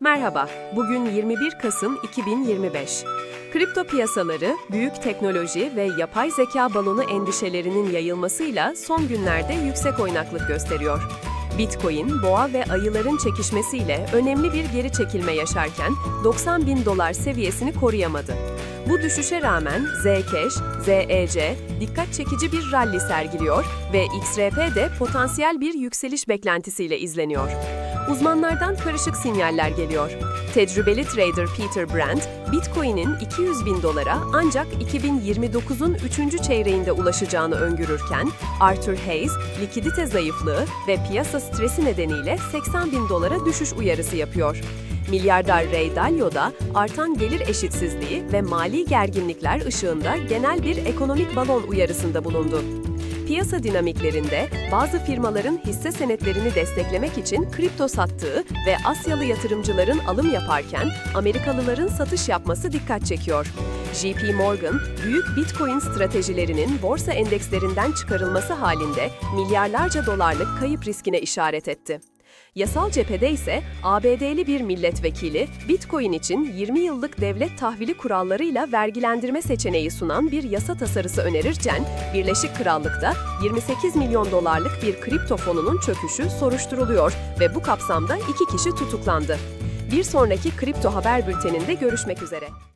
Merhaba, bugün 21 Kasım 2025. Kripto piyasaları, büyük teknoloji ve yapay zeka balonu endişelerinin yayılmasıyla son günlerde yüksek oynaklık gösteriyor. Bitcoin, boğa ve ayıların çekişmesiyle önemli bir geri çekilme yaşarken 90 bin dolar seviyesini koruyamadı. Bu düşüşe rağmen Zcash, ZEC dikkat çekici bir rally sergiliyor ve XRP de potansiyel bir yükseliş beklentisiyle izleniyor. Uzmanlardan karışık sinyaller geliyor. Tecrübeli trader Peter Brandt, Bitcoin'in 200 bin dolara ancak 2029'un 3. çeyreğinde ulaşacağını öngörürken, Arthur Hayes, likidite zayıflığı ve piyasa stresi nedeniyle 80 bin dolara düşüş uyarısı yapıyor. Milyarder Ray Dalio da artan gelir eşitsizliği ve mali gerginlikler ışığında genel bir ekonomik balon uyarısında bulundu. Piyasa dinamiklerinde bazı firmaların hisse senetlerini desteklemek için kripto sattığı ve Asyalı yatırımcıların alım yaparken Amerikalıların satış yapması dikkat çekiyor. JP Morgan, büyük Bitcoin stratejilerinin borsa endekslerinden çıkarılması halinde milyarlarca dolarlık kayıp riskine işaret etti. Yasal cephede ise ABD'li bir milletvekili Bitcoin için 20 yıllık devlet tahvili kurallarıyla vergilendirme seçeneği sunan bir yasa tasarısı önerirken Birleşik Krallık'ta 28 milyon dolarlık bir kripto fonunun çöküşü soruşturuluyor ve bu kapsamda iki kişi tutuklandı. Bir sonraki kripto haber bülteninde görüşmek üzere.